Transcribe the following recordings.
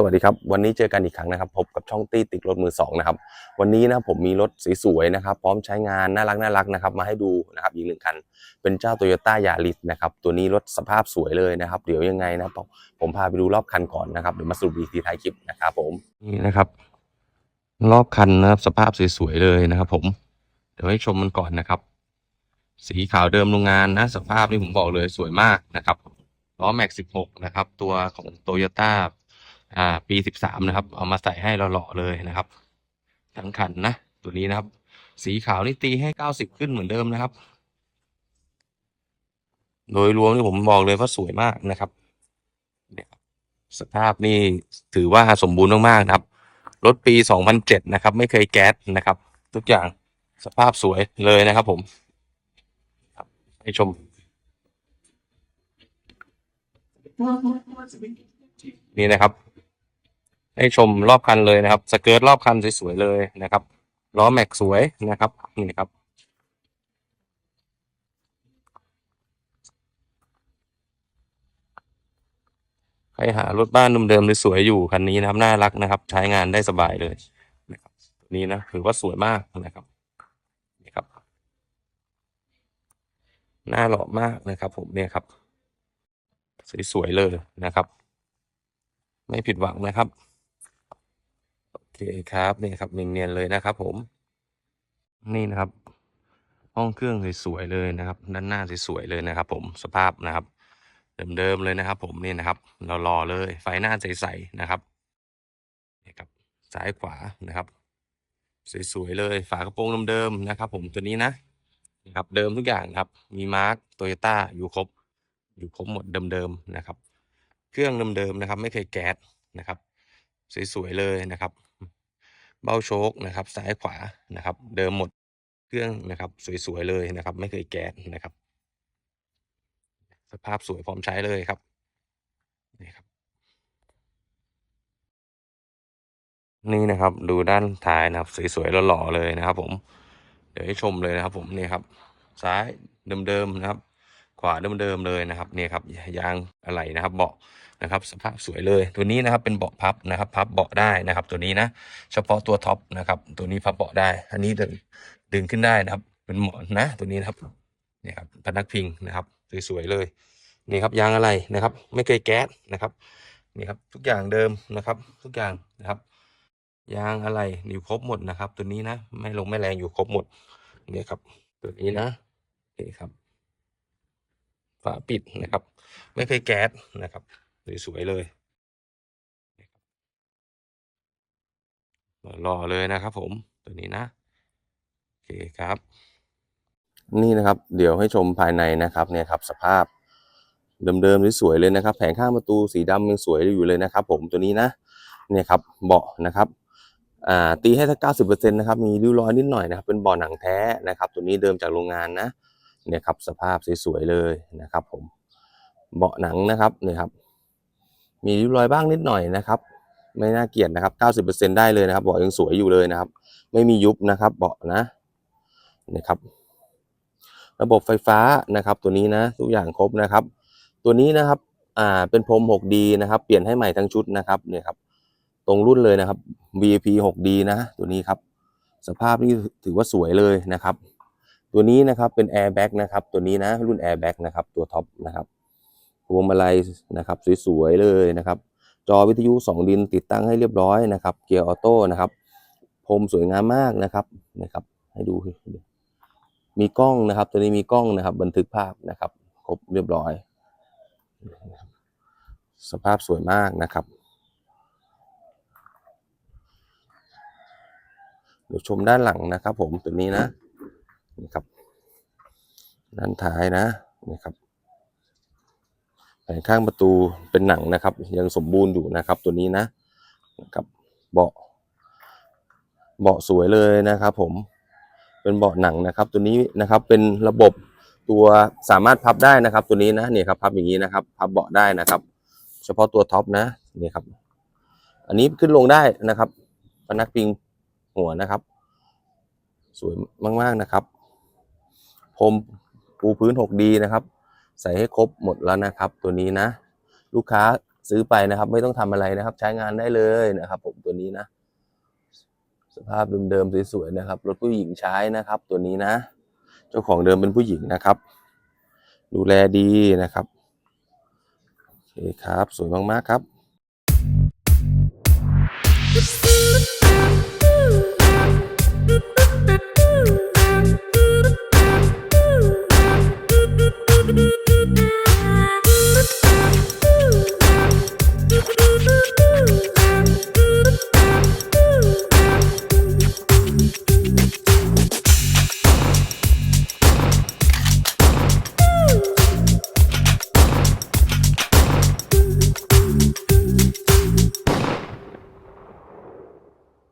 สวัสดีครับ วันนี้เจอกันอีกครั้งนะครับพบกับช่องตี้ติดรถมือสองนะครับวันนี้นะผมมีรถสวยๆนะครับพร้อมใช้งานน่ารักน่ารักนะครับมาให้ดูนะครับอีกหนึ่งคัน เป็นเจ้า t o y ยต้ายาริสนะครับตัวนี้รถสภาพสวยเลยนะครับ เดี๋ยวยังไงนะผมผมพาไปดูรอบคันก่อนนะครับเดี๋ยวมาสรุปอีกทีท้ายคลิปนะครับผมนี่นะครับ รอบคันนะครับสภาพสวยๆเลยนะครับผมเดี๋ยวให้ชมมันก่อนนะครับ สีขาวเดิมโรงงานนะสภาพนี่ผมบอกเลยสวยมากนะครับล้อแม็ก16นะครับตัวของโอ่า ปี13นะครับ เอามาใส่ให้เราหล่อๆเลยนะครับ ทั้งคันนะ ตัวนี้นะครับ สีขาวนี่ตีให้90ขึ้นเหมือนเดิมนะครับ โดยรวมนี่ผมบอกเลยว่าสวยมากนะครับเนี่ยสภาพนี่ถือว่าสมบูรณ์มากๆนะครับ รถปี 2007 นะครับ ไม่เคยแก๊สนะครับ ทุกอย่างสภาพสวยเลยนะครับผมให้ชม นี่นะครับ ให้ชมรอบคันเลยนะครับ สเกิร์ตรอบคันสวยๆเลยนะครับล้อแม็กสวยนะครับนี่นะครับ ใครหารถบ้านเดิมๆสวยๆอยู่คันนี้นะครับน่ารักนะครับ ใช้งานได้สบายเลยนะครับตัวนี้นะถือว่าสวยมากนะครับนี่ครับหน้าหล่อมากนะครับ ผมเนี่ยครับ สวยๆเลยนะครับ ไม่ผิดหวังนะครับ เคครับนี่ครับเนียนๆเลยนะครับ ผม นี่นะครับ ห้องเครื่องสวยๆเลยนะครับ ด้านหน้าสวยๆเลยนะครับ ผมสภาพนะครับ เดิมๆเลยนะครับ ผมนี่นะครับเรารอเลย ไฟหน้าใสๆนะครับนี่ครับซ้ายขวานะครับ สวยๆเลย ฝากระโปรงเดิมๆนะครับ ผมตัวนี้นะนะครับ เดิมทุกอย่างครับ มีมาร์กโตโยต้าอยู่ครบ อยู่ครบหมดเดิมๆนะครับ เครื่องเดิมๆนะครับ ไม่เคยแก๊สนะครับ สวยๆเลยนะครับ เบ้าโชคนะครับ ซ้ายขวานะครับ เดิมหมดเครื่องนะครับ สวยๆเลยนะครับ ไม่เคยแก๊สนะครับ สภาพสวยพร้อมใช้เลยครับนี่ครับ นี่นะครับ ดูด้านท้ายนะครับ สวยๆหล่อๆเลยนะครับ ผม เดี๋ยวให้ชมเลยนะครับ ผมนี่ครับ ซ้ายเดิมๆนะครับ ขวาเดิมๆเลยนะครับนี่ครับยางอะไรนะครับเบาะนะครับสภาพสวยเลยตัวนี้นะครับเป็นเบาะพับนะครับพับเบาะได้นะครับ ตัวนี้นะเฉพาะตัวท็อปนะครับตัวนี้พับเบาะได้ อันนี้ดึงดึงขึ้นได้นะครับ เป็นหมอนนะตัวนี้นะครับนี่ครับพนักพิงนะครับสวยๆเลยนี่ครับยางอะไรนะครับ ไม่เคยแก๊สนะครับนี่ครับทุกอย่างเดิมนะครับ ทุกอย่างนะครับยางอะไรอยู่ครบหมดนะครับ ตัวนี้นะ ไม่ลงไม่แรงอยู่ครบหมดนี่ครับ ตัวนี้นะโอเคครับาปิดนะครับ ไม่เคยแก๊สนะครับสวยๆเลยรอเลยนะครับผมตัวนี้นะ โอเคครับ นี่นะครับ เดี๋ยวให้ชมภายในนะครับเนี่ยครับสภาพเดิมๆสวยๆเลยนะครับ แผงข้างประตูสีดำยังสวยอยู่เลยนะครับ ผมตัวนี้นะเนี่ยครับเบาะนะครับอ่าตีให้สักเก้าสิบเปอร์เซ็นต์นะครับ มีริ้วรอยนิดหน่อยนะครับ เป็นเบาะหนังแท้นะครับ ตัวนี้เดิมจากโรงงานนะ เนี่ยครับสภาพสวยๆเลยนะครับ ผมเบาะหนังนะครับเนี่ยครับ มีริ้วรอยบ้างนิดหน่อยนะครับ ไม่น่าเกลียดนะครับเก้าสิบเปอร์เซ็นได้เลยนะครับเบาะยังสวยอยู่เลยนะครับ ไม่มียุบนะครับ เบาะนะนี่ครับ ระบบไฟฟ้านะครับ ตัวนี้นะทุกอย่างครบนะครับ ตัวนี้นะครับอ่าเป็นพรม 6D นะครับ เปลี่ยนให้ใหม่ทั้งชุดนะครับเนี่ยครับ ตรงรุ่นเลยนะครับ VIP 6D นะ ตัวนี้ครับ สภาพนี่ถือว่าสวยเลยนะครับ ตัวนี้นะครับเป็น Airbag นะครับตัวนี้นะรุ่น Airbag นะครับตัวท็อปนะครับพวงมาลัยนะครับสวยๆเลยนะครับจอวิทยุ 2 ดินติดตั้งให้เรียบร้อยนะครับเกียร์ออโต้นะครับพรมสวยงามมากนะครับนะครับ ให้ดู มีกล้องนะครับ ตัวนี้มีกล้องนะครับ บันทึกภาพนะครับ ครบเรียบร้อย สภาพสวยมากนะครับเดี๋ยวชมด้านหลังนะครับ ผมตัวนี้นะ นี่ครับ ด้านท้ายนะนี่ครับแผงข้างประตูเป็นหนังนะครับ ยังสมบูรณ์อยู่นะครับตัวนี้นะนะครับเบาะเบาะสวยเลยนะครับ ผมเป็นเบาะหนังนะครับ ตัวนี้นะครับเป็นระบบตัวสามารถพับได้นะครับ ตัวนี้นะเนี่ยครับพับอย่างนี้นะครับ พับเบาะได้นะครับ เฉพาะตัวท็อปนะนี่ครับ อันนี้ขึ้นลงได้นะครับพนักพิงหัวนะครับ สวยมากๆนะครับ พรมปูพื้น 6D นะครับ ใส่ให้ครบหมดแล้วนะครับ ตัวนี้นะ ลูกค้าซื้อไปนะครับ ไม่ต้องทำอะไรนะครับ ใช้งานได้เลยนะครับ ผมตัวนี้นะ สภาพเดิมๆสวยๆนะครับรถผู้หญิงใช้นะครับ ตัวนี้นะ เจ้าของเดิมเป็นผู้หญิงนะครับ ดูแลดีนะครับโอเคครับ สวยมากๆครับ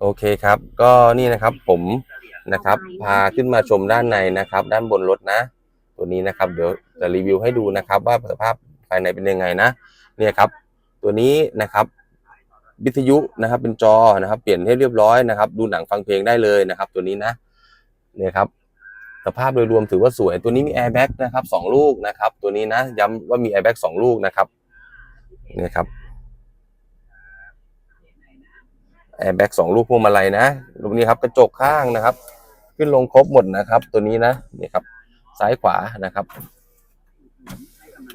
โอเคครับ ก็นี่นะครับผมนะครับ พาขึ้นมาชมด้านในนะครับ ด้านบนรถนะ ตัวนี้นะครับ เดี๋ยว จะรีวิวให้ดูนะครับ ว่าสภาพภายในเป็นยังไงนะเนี่ยครับ ตัวนี้นะครับวิทยุนะครับ เป็นจอนะครับ เปลี่ยนให้เรียบร้อยนะครับ ดูหนังฟังเพลงได้เลยนะครับ ตัวนี้นะเนี่ยครับ สภาพโดยรวมถือว่าสวย ตัวนี้มีแอร์แบ็กนะครับสองลูกนะครับ ตัวนี้นะย้ำว่ามีแอร์แบ็กสองลูกนะครับเนี่ยครับแอร์แบ็กสองลูกพวงมาลัยนะรูปนี้ครับกระจกข้างนะครับ ขึ้นลงครบหมดนะครับ ตัวนี้นะนี่ครับ ซ้ายขวานะครับ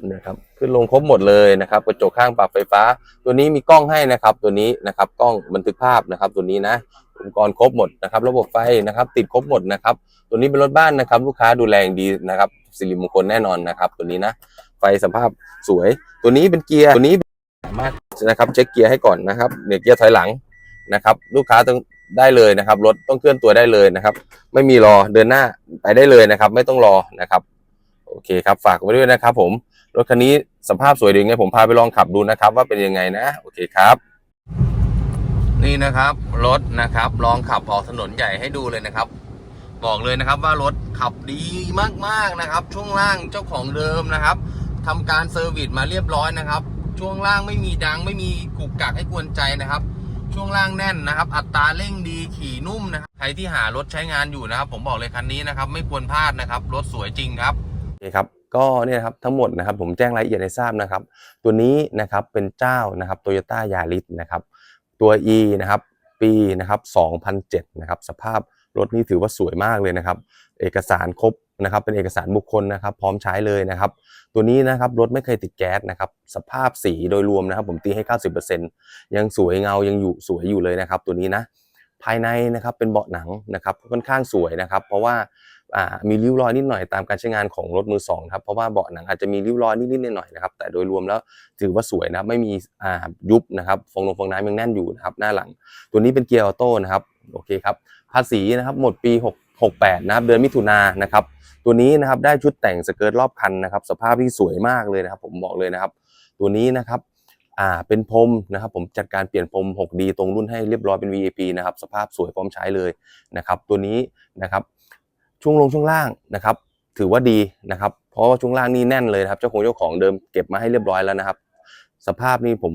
นี่ครับขึ้นลงครบหมดเลยนะครับกระจกข้างปรับไฟฟ้า ตัวนี้มีกล้องให้นะครับ ตัวนี้นะครับกล้องบันทึกภาพนะครับ ตัวนี้นะอุปกรณ์ครบหมดนะครับ ระบบไฟนะครับ ติดครบหมดนะครับ ตัวนี้เป็นรถบ้านนะครับ ลูกค้าดูแลอย่างดีนะครับสิริมงคลแน่นอนนะครับ ตัวนี้นะ ไฟสภาพสวย ตัวนี้เป็นเกียร์ตัวนี้สามารถนะครับเช็คเกียร์ให้ก่อนนะครับเนี่ยเกียร์ถอยหลังนะครับ ลูกค้าต้องได้เลยนะครับรถต้องเคลื่อนตัวได้เลยนะครับ ไม่มีรอเดินหน้าไปได้เลยนะครับ ไม่ต้องรอนะครับ โอเคครับฝากไว้ด้วยนะครับผม รถคันนี้สภาพสวยดีไงผมพาไปลองขับดูนะครับ ว่าเป็นยังไงนะ โอเคครับ นี่นะครับรถนะครับ ลองขับออกถนนใหญ่ให้ดูเลยนะครับ บอกเลยนะครับว่ารถขับดีมากๆนะครับ ช่วงล่างเจ้าของเดิมนะครับทำการเซอร์วิสมาเรียบร้อยนะครับ ช่วงล่างไม่มีดังไม่มีกุกกักให้กวนใจนะครับ ช่วงล่างแน่นนะครับ อัตราเร่งดีขี่นุ่มนะครับใครที่หารถใช้งานอยู่นะครับ ผมบอกเลยคันนี้นะครับ ไม่ควรพลาดนะครับรถสวยจริงครับโอเคครับ ก็เนี่ยครับทั้งหมดนะครับผมแจ้งรายละเอียดให้ทราบนะครับ ตัวนี้นะครับเป็นเจ้านะครับโตโยต้ายาริสนะครับตัว E นะครับปีนะครับ2007นะครับสภาพรถนี่ถือว่าสวยมากเลยนะครับ เอกสารครบนะครับเป็นเอกสารบุคคลนะครับ พร้อมใช้เลยนะครับ ตัวนี้นะครับรถไม่เคยติดแก๊สนะครับ สภาพสีโดยรวมนะครับ ผมตีให้ 90%ยังสวยเงายังอยู่สวยอยู่เลยนะครับ ตัวนี้นะภายในนะครับเป็นเบาะหนังนะครับค่อนข้างสวยนะครับ เพราะว่า มีริ้วรอยนิดหน่อยตามการใช้งานของรถมือสองครับเพราะว่าเบาะหนังอาจจะมีริ้วรอยนิดๆหน่อยๆนะครับแต่โดยรวมแล้วถือว่าสวยนะไม่มียุบนะครับฟองลงฟองน้ำยังแน่นอยู่นะครับหน้าหลัง ตัวนี้เป็นเกียร์ออโต้นะครับโอเคครับภาษีนะครับหมดปี6 68นะครับเดือนมิถุนายนนะครับตัวนี้นะครับได้ชุดแต่งสเกิร์ตรอบคันนะครับสภาพที่สวยมากเลยนะครับ ผมบอกเลยนะครับ ตัวนี้นะครับอ่าเป็นพรมนะครับผมจัดการเปลี่ยนพรม 6D ตรงรุ่นให้เรียบร้อยเป็น VIP นะครับสภาพสวยพร้อมใช้เลยนะครับตัวนี้นะครับ ช่วงลงช่วงล่างนะครับ ถือว่าดีนะครับ เพราะว่าช่วงล่างนี่แน่นเลยครับ เจ้าของเจ้าของเดิมเก็บมาให้เรียบร้อยแล้วนะครับ สภาพนี่ผม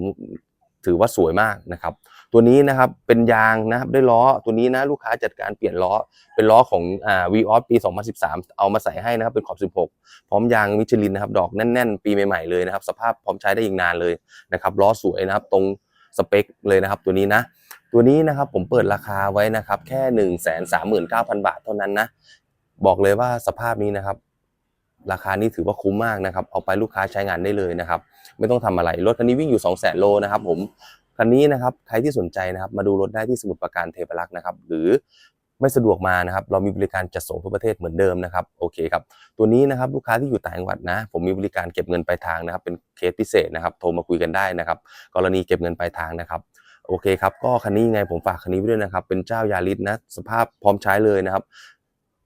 ถือว่าสวยมากนะครับ ตัวนี้นะครับเป็นยางนะครับได้ล้อตัวนี้นะลูกค้าจัดการเปลี่ยนล้อเป็นล้อของอ่า v ีออสปี 2013 เอามาใส่ให้นะครับเป็นขอบ 16 พร้อมยางมิชลินนะครับดอกแน่น ๆ ปีใหม่ๆเลยนะครับ สภาพพร้อมใช้ได้อีกนานเลยนะครับล้อสวยนะครับตรงสเปคเลยนะครับตัวนี้นะตัวนี้นะครับผมเปิดราคาไว้นะครับแค่ 1 3 9 0 0 0 บาทเท่านั้นนะ บอกเลยว่าสภาพนี้นะครับ ราคานี้ถือว่าคุ้มมากนะครับ เอาไปลูกค้าใช้งานได้เลยนะครับ ไม่ต้องทำอะไร รถคันนี้วิ่งอยู่ 2 0 0 0 0 0 โลนะครับผม คันนี้นะครับใครที่สนใจนะครับมาดูรถได้ที่สมุทรปราการเทพรักษ์นะครับ หรือไม่สะดวกมานะครับ เรามีบริการจัดส่งทั่วประเทศเหมือนเดิมนะครับ โอเคครับ ตัวนี้นะครับลูกค้าที่อยู่ต่างจังหวัดนะ ผมมีบริการเก็บเงินปลายทางนะครับ เป็นเคสพิเศษนะครับ โทรมาคุยกันได้นะครับ กรณีเก็บเงินปลายทางนะครับโอเคครับ ก็คันนี้ไงผมฝากคันนี้ไว้ด้วยนะครับ เป็นเจ้ายาริสนะ สภาพพร้อมใช้เลยนะครับ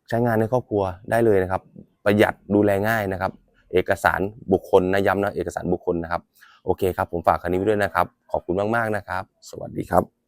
ใช้งานในครอบครัวได้เลยนะครับ ประหยัดดูแลง่ายนะครับ เอกสารบุคคลนะย้ำนะเอกสารบุคคลนะครับ โอเคครับ ผมฝากคันนี้ไว้ด้วยนะครับ ขอบคุณมากๆนะครับ สวัสดีครับ